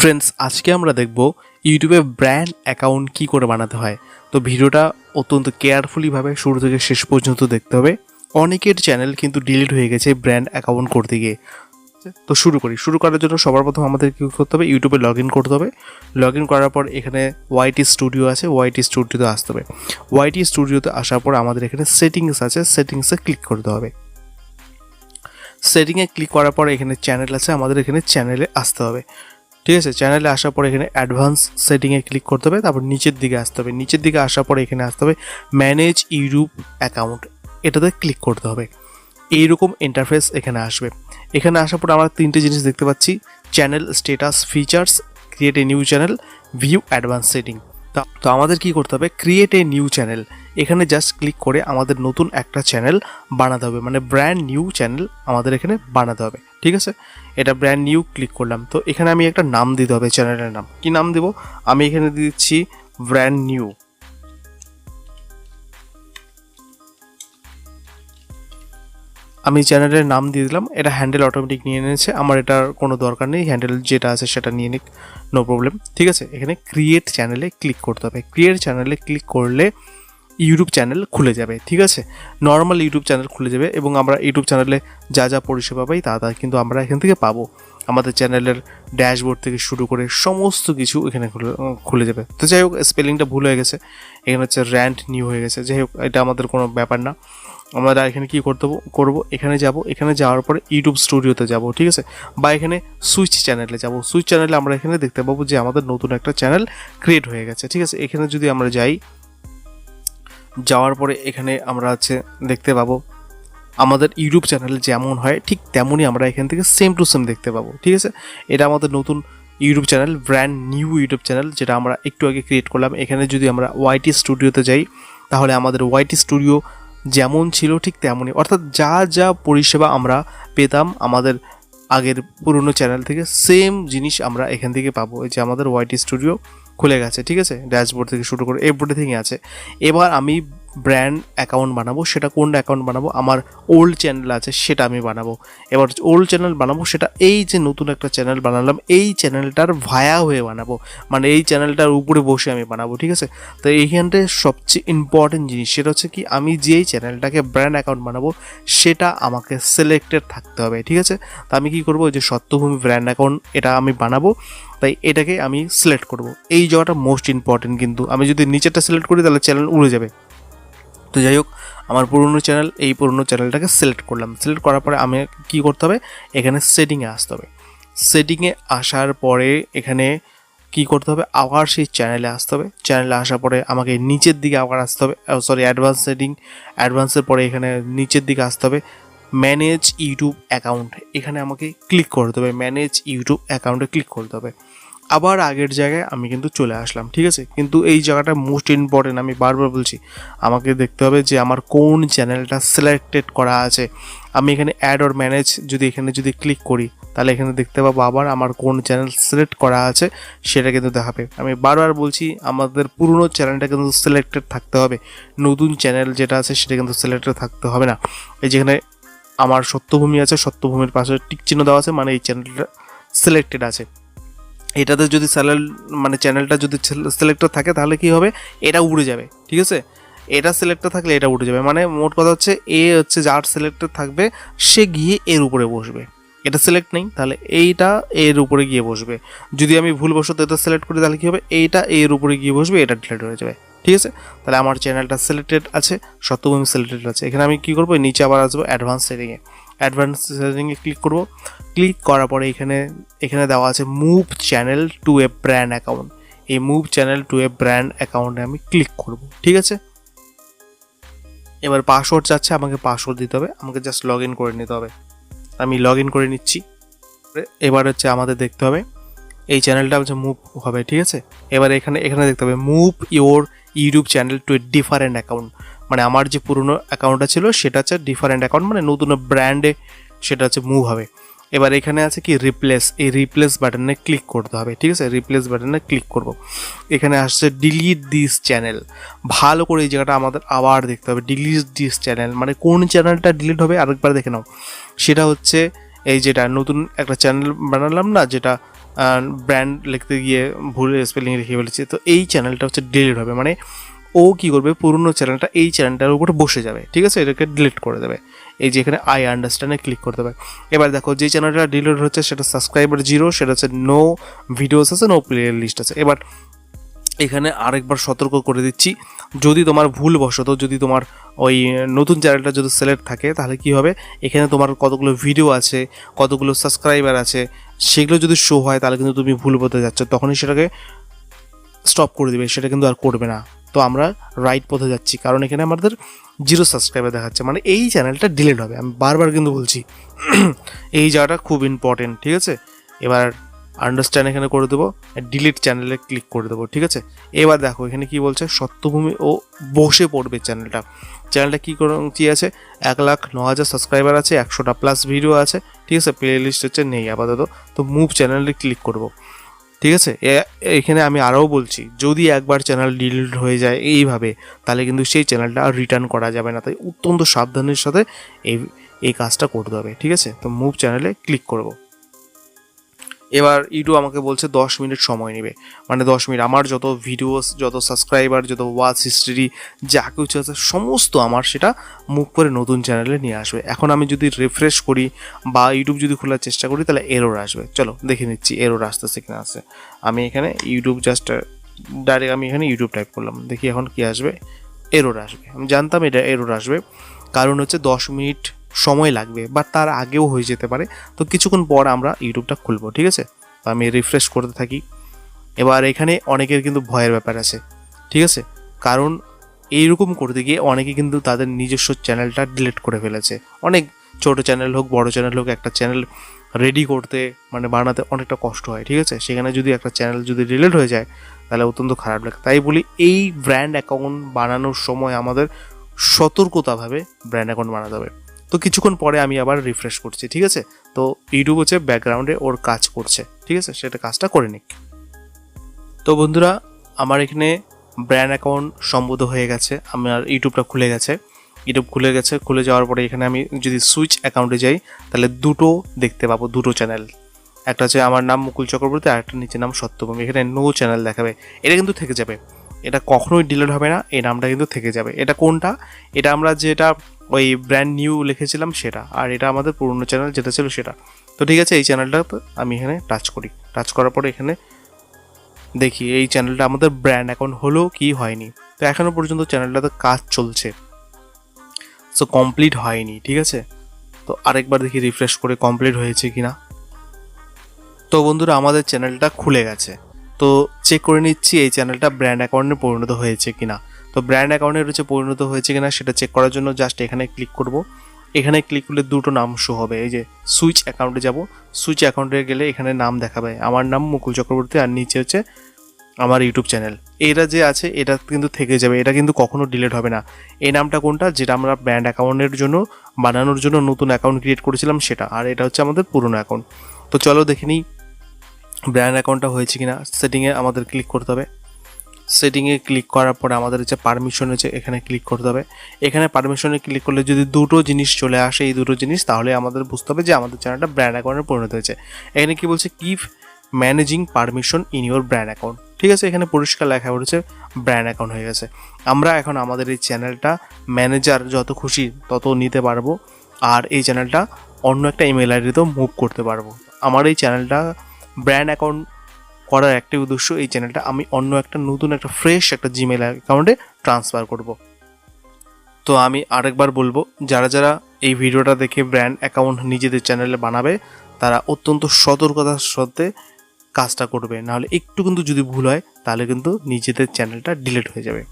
Friends আজকে আমরা দেখব ইউটিউবে ব্র্যান্ড অ্যাকাউন্ট কি করে বানাতে হয়। তো ভিডিওটা অত্যন্ত কেয়ারফুলিভাবে শুরু থেকে শেষ পর্যন্ত দেখতে হবে। অনেকের চ্যানেল কিন্তু ডিলিট হয়ে গেছে ব্র্যান্ড অ্যাকাউন্ট করতে গিয়ে। তো শুরু করি। শুরু করার জন্য সবার প্রথম আমাদের কী করতে হবে? ইউটিউবে লগ ইন করতে হবে। লগ ইন করার পর এখানে ওয়াইটি স্টুডিও আছে। ওয়াইটি স্টুডিওতে আসতে হবে। ওয়াইটি স্টুডিওতে আসার পর আমাদের এখানে সেটিংস আছে। সেটিংসে ক্লিক করতে হবে। সেটিংয়ে ক্লিক করার পর এখানে চ্যানেল আছে। আমাদের এখানে চ্যানেলে আসতে হবে। ঠিক আছে? চ্যানেলে আসার পর এখানে অ্যাডভান্স সেটিংয়ে ক্লিক করতে হবে, তারপর নিচের দিকে আসতে হবে। নিচের দিকে আসার পর এখানে আসতে হবে ম্যানেজ ইউরোপ অ্যাকাউন্ট এটাতে ক্লিক করতে হবে। এইরকম ইন্টারফেস এখানে আসবে। এখানে আসার পর আমরা তিনটে জিনিস দেখতে পাচ্ছি। Channel status features create a new channel view advance setting তো আমাদের কি করতে হবে? ক্রিয়েট এ নিউ চ্যানেল এখানে জাস্ট ক্লিক করে আমাদের নতুন একটা চ্যানেল বানাতে হবে। মানে ব্র্যান্ড নিউ চ্যানেল আমাদের এখানে বানাতে হবে। ঠিক আছে? এটা ব্র্যান্ড নিউ ক্লিক করলাম। তো এখানে আমি একটা নাম দিতে হবে চ্যানেলের নাম। কি নাম দেবো? আমি এখানে দিচ্ছি ব্র্যান্ড নিউ আমি চ্যানেলের নাম দিয়ে দিলাম, এটা হ্যান্ডেল অটোমেটিক নিয়ে নিয়েছে, আমার এটার কোনো দরকার নেই হ্যান্ডেল যেটা আছে সেটা নিয়ে নিক নো প্রবলেম ঠিক আছে, এখানে ক্রিয়েট চ্যানেলে ক্লিক করতে হবে। ক্রিয়েট চ্যানেলে ক্লিক করলে ইউটিউব চ্যানেল খুলে যাবে, ঠিক আছে? নর্মাল ইউটিউব চ্যানেল খুলে যাবে এবং আমরা ইউটিউব চ্যানেলে যা যা পরিষেবা পাই, তা তা কিন্তু আমরা এখান থেকে পাবো। আমাদের চ্যানেলের ড্যাশবোর্ড থেকে শুরু করে সমস্ত কিছু এখানে খুলে যাবে। তো যাই হোক স্পেলিংটা ভুল হয়ে গেছে, এখানে হচ্ছে র্যান্ট নিউ হয়ে গেছে। যাই হোক, এটা আমাদের কোনো ব্যাপার না। আমরা এখানে কি করতে করব? এখানে যাব। এখানে যাওয়ার পরে ইউটিউব স্টুডিওতে যাব, ঠিক আছে? বা এখানে সুইচ চ্যানেলে যাব। সুইচ চ্যানেলে আমরা এখানে দেখতে পাবো যে আমাদের নতুন একটা চ্যানেল ক্রিয়েট হয়ে গেছে, ঠিক আছে? এখানে যদি আমরা যাই, যাওয়ার পরে এখানে আমরা আছে দেখতে পাবো, আমাদের ইউটিউব চ্যানেল যেমন হয়, ঠিক তেমনই আমরা এখান থেকে সেম টু সেম দেখতে পাবো, ঠিক আছে? এটা আমাদের নতুন YouTube channel brand new YouTube channel যেটা আমরা একটু আগে ক্রিয়েট করলাম। এখানে যদি আমরা ওয়াইটি স্টুডিওতে যাই, তাহলে আমাদের ওয়াইটি স্টুডিও যেমন ছিল ঠিক তেমনই। অর্থাৎ যা যা পরিষেবা আমরা পেতাম আমাদের আগের পুরনো চ্যানেল থেকে সেম জিনিস আমরা এখান থেকে পাবো। যে আমাদের ওয়াইটি স্টুডিও খুলে গেছে, ঠিক আছে? ড্যাশবোর্ড থেকে শুরু করে এভরিথিং আছে। এবার আমি ব্র্যান্ড অ্যাকাউন্ট বানাবো, সেটা কোন অ্যাকাউন্ট বানাবো, আমার ওল্ড চ্যানেল আছে সেটা আমি বানাবো। এবার ওল্ড চ্যানেল বানাবো, সেটা এই যে নতুন একটা চ্যানেল বানালাম, এই চ্যানেলটার ভায়া হয়ে বানাবো। মানে এই চ্যানেলটার উপরে বসে আমি বানাবো, ঠিক আছে? তো এইখানটায় সবচেয়ে ইম্পর্টেন্ট জিনিস, সেটা হচ্ছে কি, আমি যেই চ্যানেলটাকে ব্র্যান্ড অ্যাকাউন্ট বানাবো, সেটা আমাকে সিলেক্টেড থাকতে হবে, ঠিক আছে? তো আমি কি করব যে সত্যভূমি ব্র্যান্ড অ্যাকাউন্ট এটা আমি বানাবো, তাই এটাকে আমি সিলেক্ট করব। এই জায়গাটা মোস্ট ইম্পর্টেন্ট কিন্তু। আমি যদি নিচেরটা সিলেক্ট করি, তাহলে চ্যানেল উড়ে যাবে। তো যাই হোক, আমার পুরনো চ্যানেল এই পুরনো চ্যানেলটাকে সিলেক্ট করলাম। সিলেক্ট করার পরে আমি কি করতে হবে? এখানে সেটিংয়ে আসতে হবে। সেটিংয়ে আসার পরে এখানে কি করতে হবে? আবার সেই চ্যানেলে আসতে হবে। চ্যানেলে আসার পরে আমাকে নিচের দিকে আবার আসতে হবে। সরি অ্যাডভান্স সেটিং অ্যাডভান্সের পরে এখানে নিচের দিকে আসতে হবে। ম্যানেজ ইউটিউব অ্যাকাউন্ট এখানে আমাকে ক্লিক করতে হবে। ম্যানেজ ইউটিউব অ্যাকাউন্টে ক্লিক করতে হবে। আবার আগের জায়গায় আমি কিন্তু চলে আসলাম, ঠিক আছে? কিন্তু এই জায়গাটা মোস্ট ইম্পর্টেন্ট আমি বারবার বলছি, আমাকে দেখতে হবে যে আমার কোন চ্যানেলটা সিলেক্টেড করা আছে। আমি এখানে অ্যাড অর ম্যানেজ যদি এখানে যদি ক্লিক করি, তাহলে এখানে দেখতে পাবো আবার আমার কোন চ্যানেল সিলেক্ট করা আছে, সেটা কিন্তু দেখাবে। আমি বারবার বলছি, আমাদের পুরনো চ্যানেলটা কিন্তু সিলেক্টেড থাকতে হবে। নতুন চ্যানেল যেটা আছে, সেটা কিন্তু সিলেক্টেড থাকতে হবে না। এই যেখানে আমার সত্যভূমি আছে, সত্যভূমির পাশে টিক চিহ্ন দেওয়া আছে মানে এই চ্যানেলটা সিলেক্টেড আছে। এটাতে যদি চ্যানেল মানে চ্যানেলটা যদি সিলেক্টেড থাকে, তাহলে কি হবে? এটা উড়ে যাবে, ঠিক আছে? এটা সিলেক্টেড থাকলে এটা উঠে যাবে। মানে মোট কথা হচ্ছে, এ হচ্ছে যার সিলেক্টেড থাকবে, সে গিয়ে এর উপরে বসবে। এটা সিলেক্ট নেই, তাহলে এইটা এর উপরে গিয়ে বসবে। যদি আমি ভুলবশত এটা সিলেক্ট করি, তাহলে কী হবে? এইটা এর উপরে গিয়ে বসবে, এটা ডিলেট হয়ে যাবে, ঠিক আছে? তাহলে আমার চ্যানেলটা সিলেক্টেড আছে, সত্যভূমি সিলেক্টেড আছে। এখানে আমি কী করব? নিচে আবার আসব অ্যাডভান্স সেটিংয়ে অ্যাডভান্স সেটিংয়ে ক্লিক করব। ক্লিক করার পরে এখানে এখানে দেওয়া আছে move channel to a brand account এই move channel to a brand অ্যাকাউন্টে আমি ক্লিক করব, ঠিক আছে? এবার পাসওয়ার্ড চাচ্ছে, আমাকে পাসওয়ার্ড দিতে হবে। আমাকে জাস্ট লগ ইন করে নিতে হবে। আমি লগ ইন করে নিচ্ছি। এবার হচ্ছে আমাদের দেখতে হবে, এই চ্যানেলটা হচ্ছে মুভ হবে, ঠিক আছে? এবার এখানে এখানে দেখতে হবে move your YouTube channel to a different account মানে আমার যে পুরনো অ্যাকাউন্টটা ছিল, সেটা হচ্ছে ডিফারেন্ট অ্যাকাউন্ট মানে নতুন ব্র্যান্ডে সেটা হচ্ছে মুভ হবে। এবার এখানে আছে কি রিপ্লেস এই রিপ্লেস বাটনে ক্লিক করতে হবে, ঠিক আছে? রিপ্লেস বাটনে ক্লিক করব। এখানে আসছে ডিলিট দিস চ্যানেল ভালো করে এই জায়গাটা আমাদের আবার দেখতে হবে ডিলিট দিস চ্যানেল মানে কোন চ্যানেলটা ডিলিট হবে আরেকবার দেখে নাও। সেটা হচ্ছে এই যেটা নতুন একটা চ্যানেল বানালাম না, যেটা ব্র্যান্ড লিখতে গিয়ে ভুল স্পেলিং লিখে ফেলেছি, তো এই চ্যানেলটা হচ্ছে ডিলিট হবে মানে ও কি করবে? পুরনো চ্যানেলটা এই চ্যানেলটার উপরে বসে যাবে। ঠিক আছে? এটাকে ডিলিট করে দেবে। এই যে এখানে আই আন্ডারস্ট্যান্ডে ক্লিক করে দেবে। এবার দেখো, যে চ্যানেলটা ডিলিট হচ্ছে সেটা সাবস্ক্রাইবার জিরো সেটা হচ্ছে নো ভিডিওস আছে নো প্লে লিস্ট আছে। এবার এখানে আরেকবার সতর্ক করে দিচ্ছি। যদি তোমার ভুল বশত যদি তোমার ওই নতুন চ্যানেলটা যদি সিলেক্ট থাকে, তাহলে কি হবে? এখানে তোমার কতগুলো ভিডিও আছে, কতগুলো সাবস্ক্রাইবার আছে, সেগুলো যদি শো হয়, তাহলে কিন্তু তুমি ভুল পথে যাচ্ছ। তখনই সেটাকে স্টপ করে দিবে। সেটা কিন্তু আর করবে না। তো আমরা রাইট পথে যাচ্ছি। কারণ এখানে আমাদের জিরো সাবস্ক্রাইবার দেখাচ্ছে। মানে এই চ্যানেলটা ডিলিট হবে। আমি বারবার কিন্তু বলছি, এই জায়গাটা খুব ইম্পর্টেন্ট ঠিক আছে? এবার আন্ডারস্ট্যান্ড এখানে করে দেবো ডিলিট চ্যানেলে ক্লিক করে দেবো, ঠিক আছে? এবার দেখো, এখানে কি বলছে, সত্যভূমি ও বসে পড়বে চ্যানেলটা চ্যানেলটা কী করে, কী আছে? এক লাখ ন হাজার সাবস্ক্রাইবার আছে, একশোটা প্লাস ভিডিও আছে, ঠিক আছে? প্লে লিস্ট হচ্ছে নেই, আপাতত। তো মুভ চ্যানেলে ক্লিক করব। ঠিক আছে? এখানে আমি আরও বলছি, যদি একবার চ্যানেল ডিলিট হয়ে যায় এইভাবে, তাহলে কিন্তু সেই চ্যানেলটা আর রিটার্ন করা যাবে না। তাই অত্যন্ত সাবধানের সাথে এই এই কাজটা করতে হবে, ঠিক আছে? তো মুভ চ্যানেলে ক্লিক করব। এবার ইউটিউব আমাকে বলছে দশ মিনিট সময় নেবে। মানে দশ মিনিট। আমার যত ভিডিওস যত সাবস্ক্রাইবার যত ওয়াচ হিস্ট্রি যা কিছু আছে, সমস্ত আমার সেটা মুখ করে নতুন চ্যানেলে নিয়ে আসবে। এখন আমি যদি রিফ্রেশ করি বা ইউটিউব যদি খোলার চেষ্টা করি, তাহলে এরর আসবে। চলো, দেখে নিচ্ছি এরর আসতেছে কিনা আসে আমি এখানে ইউটিউব জাস্ট ডাইরেক্ট আমি এখানে ইউটিউব টাইপ করলাম। দেখি এখন কি আসবে। এরর আসবে। আমি জানতাম এটা এরর আসবে। কারণ হচ্ছে দশ মিনিট সময় লাগবে বা তার আগেও হয়ে যেতে পারে। তো কিছুক্ষণ পর আমরা ইউটিউবটা খুলবো, ঠিক আছে? তো আমি রিফ্রেশ করতে থাকি। এবার এখানে অনেকের কিন্তু ভয়ের ব্যাপার আছে, ঠিক আছে? কারণ এইরকম করতে গিয়ে অনেকে কিন্তু তাদের নিজস্ব চ্যানেলটা ডিলিট করে ফেলেছে। অনেক ছোট চ্যানেল হোক, বড় চ্যানেল হোক, একটা চ্যানেল রেডি করতে মানে বানাতে অনেকটা কষ্ট হয়, ঠিক আছে? সেখানে যদি একটা চ্যানেল যদি ডিলিট হয়ে যায়, তাহলে অত্যন্ত খারাপ লাগে। তাই বলি, এই ব্র্যান্ড অ্যাকাউন্ট বানানোর সময় আমাদের সতর্কতাভাবে ব্র্যান্ড অ্যাকাউন্ট বানাতে হবে। তো কিছুক্ষণ পরে আমি আবার রিফ্রেশ করছি, ঠিক আছে? তো ইউটিউব হচ্ছে ব্যাকগ্রাউন্ডে ওর কাজ করছে, ঠিক আছে? সেটা কাজটা করে নিক। তো বন্ধুরা, আমার এখানে ব্র্যান্ড অ্যাকাউন্ট সম্বোধ হয়ে গেছে, আমার ইউটিউবটা খুলে গেছে। ইউটিউব খুলে গেছে, খুলে যাওয়ার পরে এখানে আমি যদি সুইচ অ্যাকাউন্টে যাই, তাহলে দুটো দেখতে পাবো, দুটো চ্যানেল একটা হচ্ছে আমার নাম মুকুল চক্রবর্তী, আর একটা নিচে নাম সত্যভূমি। এখানে নো চ্যানেল দেখাবে। এটা কিন্তু থেকে যাবে। এটা কখনোই ডিলিট হবে না, এই নামটা কিন্তু থেকে যাবে। এটা কোনটা? এটা আমরা যেটা ওই ব্র্যান্ড নিউ লিখেছিলাম সেটা, আর এটা আমাদের পুরনো চ্যানেল যেটা ছিল সেটা। তো ঠিক আছে, এই চ্যানেলটা আমি এখানে টাচ করি। টাচ করার পরে এখানে দেখি, এই চ্যানেলটা আমাদের ব্র্যান্ড অ্যাকাউন্ট হলো কি হয়নি। তো এখনও পর্যন্ত চ্যানেলটাতে কাজ চলছে। সো কমপ্লিট হয়নি, ঠিক আছে? তো আরেকবার দেখি রিফ্রেশ করে কমপ্লিট হয়েছে কি না তো বন্ধুরা, আমাদের চ্যানেলটা খুলে গেছে। তো চেক করে নিচ্ছি, এই চ্যানেলটা ব্র্যান্ড অ্যাকাউন্টে পরিণত হয়েছে কিনা। তো ব্র্যান্ড অ্যাকাউন্টের হচ্ছে পরিণত হয়েছে কিনা সেটা চেক করার জন্য জাস্ট এখানে ক্লিক করব। এখানে ক্লিক করলে দুটো নাম শো হবে। এই যে সুইচ অ্যাকাউন্টে যাব। সুইচ অ্যাকাউন্টে গেলে এখানে নাম দেখাবে। আমার নাম মুকুল চক্রবর্তী আর নিচে হচ্ছে আমার ইউটিউব চ্যানেল এটা যে আছে, এটা কিন্তু থেকে যাবে। এটা কিন্তু কখনো ডিলিট হবে না। এই নামটা কোনটা? যেটা আমরা ব্র্যান্ড অ্যাকাউন্টের জন্য, বানানোর জন্য নতুন অ্যাকাউন্ট ক্রিয়েট করেছিলাম সেটা। আর এটা হচ্ছে আমাদের পুরনো অ্যাকাউন্ট তো চলো দেখে নিই ব্র্যান্ড অ্যাকাউন্টটা হয়েছে কিনা। সেটিংয়ে আমাদের ক্লিক করতে হবে। সেটিংয়ে ক্লিক করার পরে আমাদের হচ্ছে পারমিশন হচ্ছে এখানে ক্লিক করতে হবে। এখানে পারমিশনে ক্লিক করলে যদি দুটো জিনিস চলে আসে, এই দুটো জিনিস, তাহলে আমাদের বুঝতে হবে যে আমাদের চ্যানেলটা ব্র্যান্ড অ্যাকাউন্টে পরিণত হয়েছে। এখানে কি বলছে? Keep managing permission in your brand account ঠিক আছে, এখানে পরিষ্কার লেখা রয়েছে ব্র্যান্ড অ্যাকাউন্ট হয়ে গেছে। আমরা এখন আমাদের এই চ্যানেলটা ম্যানেজার যত খুশি তত নিতে পারব, আর এই চ্যানেলটা অন্য একটা ইমেল আইডিতেও মুভ করতে পারব। আমার এই চ্যানেলটা ব্র্যান্ড অ্যাকাউন্ট করার একটাই উদ্দেশ্য এই চ্যানেলটা আমি অন্য একটা নতুন একটা ফ্রেশ একটা জিমেল অ্যাকাউন্টে ট্রান্সফার করব। তো আমি আরেকবার বলব, যারা যারা এই ভিডিওটা দেখে ব্র্যান্ড অ্যাকাউন্ট নিজেদের চ্যানেলে বানাবে, তারা অত্যন্ত সতর্কতার সাথে কাজটা করবে। নাহলে একটু কিন্তু যদি ভুল হয়, তাহলে কিন্তু নিজেদের চ্যানেলটা ডিলিট হয়ে যাবে।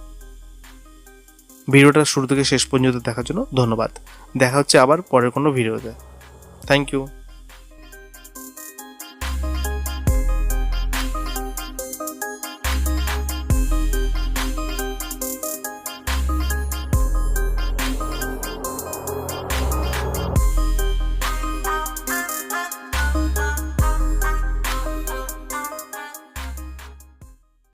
ভিডিওটা শুরু থেকে শেষ পর্যন্ত দেখার জন্য ধন্যবাদ। দেখা হচ্ছে আবার পরের কোনো ভিডিওতে। Thank you